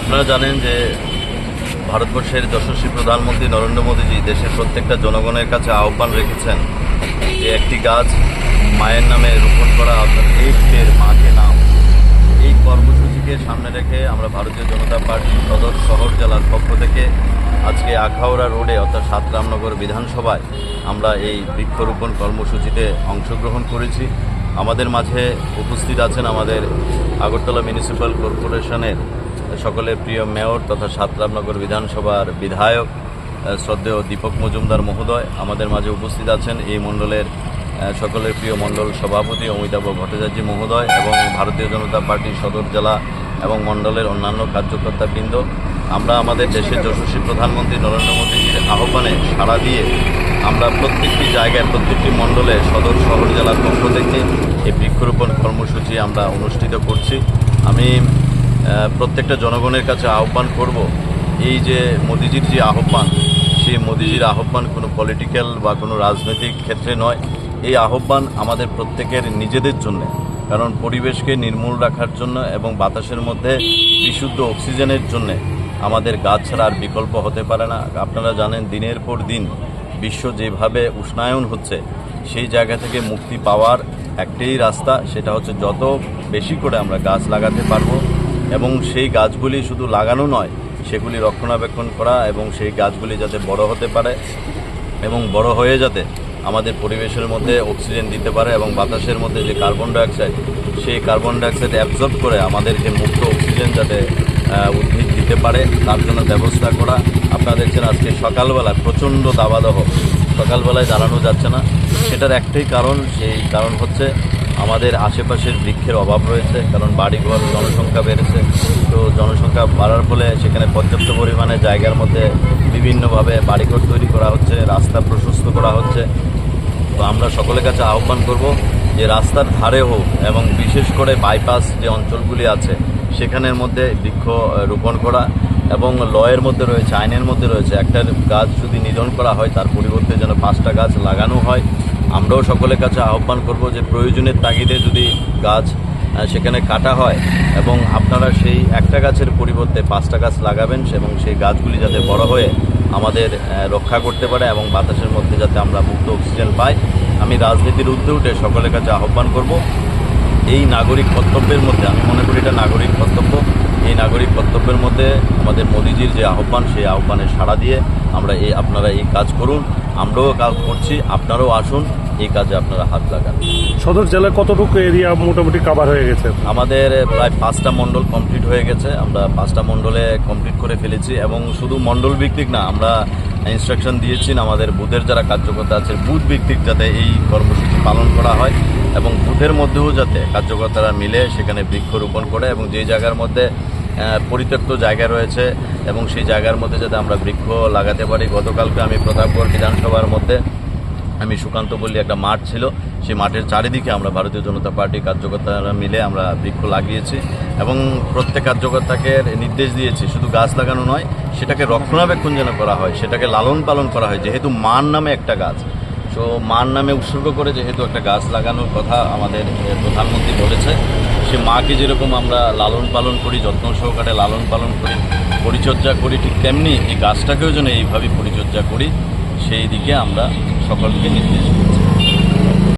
আপনারা জানেন যে ভারতবর্ষের যশস্বী প্রধানমন্ত্রী নরেন্দ্র মোদীজি দেশের প্রত্যেকটা জনগণের কাছে আহ্বান রেখেছেন যে একটি গাছ মায়ের নামে রোপণ করা অর্থাৎ পের মাকে নাম। এই কর্মসূচিকে সামনে রেখে আমরা ভারতীয় জনতা পার্টি সদর শহর জেলার পক্ষ থেকে আজকে আখাউড়া রোডে, অর্থাৎ সাতরামনগর বিধানসভায়, আমরা এই বৃক্ষরোপণ কর্মসূচিতে অংশগ্রহণ করেছি। আমাদের মাঝে উপস্থিত আছেন আমাদের আগরতলা মিউনিসিপ্যাল কর্পোরেশনের সকলের প্রিয় মেয়র তথা সাতরামনগর বিধানসভার বিধায়ক শ্রদ্ধেয় দীপক মজুমদার মহোদয় আমাদের মাঝে উপস্থিত আছেন। এই মণ্ডলের সকলের প্রিয় মণ্ডল সভাপতি অমিতাভ ভট্টাচার্য মহোদয় এবং ভারতীয় জনতা পার্টির সদর জেলা এবং মণ্ডলের অন্যান্য কার্যকর্তাবৃন্দ আমরা আমাদের দেশের যশস্বী প্রধানমন্ত্রী নরেন্দ্র মোদীজির আহ্বানে সাড়া দিয়ে আমরা প্রত্যেকটি জায়গায়, প্রত্যেকটি মণ্ডলে সদর শহর জেলার পক্ষ থেকে এই বৃক্ষরোপণ কর্মসূচি আমরা অনুষ্ঠিত করছি। আমি প্রত্যেকটা জনগণের কাছে আহ্বান করব, এই যে মোদিজির যে আহ্বান, সেই মোদিজির আহ্বান কোনো পলিটিক্যাল বা কোনো রাজনৈতিক ক্ষেত্রে নয়। এই আহ্বান আমাদের প্রত্যেকের নিজেদের জন্য, কারণ পরিবেশকে নির্মূল রাখার জন্য এবং বাতাসের মধ্যে বিশুদ্ধ অক্সিজেনের জন্য আমাদের গাছ ছাড়া আর বিকল্প হতে পারে না। আপনারা জানেন দিনের পর দিন বিশ্ব যেভাবে উষ্ণায়ন হচ্ছে, সেই জায়গা থেকে মুক্তি পাওয়ার একটাই রাস্তা, সেটা হচ্ছে যত বেশি করে আমরা গাছ লাগাতে পারব এবং সেই গাছগুলি শুধু লাগানো নয়, সেগুলি রক্ষণাবেক্ষণ করা এবং সেই গাছগুলি যাতে বড় হতে পারে এবং বড় হয়ে যাতে আমাদের পরিবেশের মধ্যে অক্সিজেন দিতে পারে এবং বাতাসের মধ্যে যে কার্বন ডাইঅক্সাইড, সেই কার্বন ডাইঅক্সাইড অ্যাবজর্ব করে আমাদেরকে মুক্ত অক্সিজেন যাতে উদ্ভিদ দিতে পারে, তার জন্য ব্যবস্থা করা। আপনারা দেখছেন আজকে সকালবেলা প্রচণ্ড দাবাদহ। সকালবেলায় দাঁড়ানো যাচ্ছে না। সেটার একটাই কারণ, সেই কারণ হচ্ছে আমাদের আশেপাশের বৃক্ষের অভাব রয়েছে, কারণ বাড়িঘর জনসংখ্যা বেড়েছে। তো জনসংখ্যা বাড়ার ফলে সেখানে পর্যাপ্ত পরিমাণে জায়গার মধ্যে বিভিন্নভাবে বাড়িঘর তৈরি করা হচ্ছে, রাস্তা প্রশস্ত করা হচ্ছে। তো আমরা সকলের কাছে আহ্বান করব যে রাস্তার ধারে হোক এবং বিশেষ করে বাইপাস যে অঞ্চলগুলি আছে, সেখানের মধ্যে বৃক্ষ রোপণ করা এবং লয়ের মধ্যে রয়েছে, আইনের মধ্যে রয়েছে। একটা গাছ যদি নিধন করা হয়, তার পরিবর্তে যেন পাঁচটা গাছ লাগানো হয়। আমরাও সকলের কাছে আহ্বান করব যে প্রয়োজনের তাগিদে যদি গাছ সেখানে কাটা হয় এবং আপনারা সেই একটা গাছের পরিবর্তে পাঁচটা গাছ লাগাবেন এবং সেই গাছগুলি যাতে বড় হয়ে আমাদের রক্ষা করতে পারে এবং বাতাসের মধ্যে যাতে আমরা মুক্ত অক্সিজেন পাই, আমি রাজনীতির ঊর্ধ্বে উঠে সকলের কাছে আহ্বান করব। এই নাগরিক কর্তব্যের মধ্যে, আমি মনে করি এটা নাগরিক কর্তব্য, এই নাগরিক কর্তব্যের মধ্যে আমাদের মোদিজির যে আহ্বান, সেই আহ্বানে সাড়া দিয়ে আমরা এই, আপনারা এই কাজ করুন। আমরাও কাজ করছি আপনারাও আসুন এই কাজে আপনারা হাত লাগান। সদর জেলায় কতটুকু এরিয়া মোটামুটি কাভার হয়ে গেছে? আমাদের প্রায় পাঁচটা মণ্ডল কমপ্লিট হয়ে গেছে আমরা পাঁচটা মণ্ডলে কমপ্লিট করে ফেলেছি এবং শুধু মণ্ডল ভিত্তিক না আমরা ইনস্ট্রাকশন দিয়েছি আমাদের বুথের যারা কার্যকর্তা আছে বুথ ভিত্তিক যাতে এই কর্মসূচি পালন করা হয় এবং বুথের মধ্যেও যাতে কার্যকর্তারা মিলে সেখানে বৃক্ষরোপণ করে এবং যে জায়গার মধ্যে পরিত্যক্ত জায়গা রয়েছে এবং সেই জায়গার মধ্যে যাতে আমরা বৃক্ষ লাগাতে পারি। গতকালকে আমি প্রতাপগড় বিধানসভার মধ্যে আমি সুকান্ত পল্লী একটা মাঠ ছিল। সেই মাঠের চারিদিকে আমরা ভারতীয় জনতা পার্টি কার্যকর্তারা মিলে আমরা বৃক্ষ লাগিয়েছি এবং প্রত্যেক কার্যকর্তাকে নির্দেশ দিয়েছি, শুধু গাছ লাগানো নয়, সেটাকে রক্ষণাবেক্ষণ যেন করা হয়, সেটাকে লালন পালন করা হয়। যেহেতু মান নামে একটা গাছ তো মার নামে উৎসর্গ করে যেহেতু একটা গাছ লাগানোর কথা আমাদের প্রধানমন্ত্রী বলেছে, সে মাকে যেরকম আমরা লালন পালন করি, যত্ন সহকারে লালন পালন করি, পরিচর্যা করি, ঠিক তেমনি এই গাছটাকেও যেন এইভাবে পরিচর্যা করি, সেই দিকে আমরা সকলকে নির্দেশ করি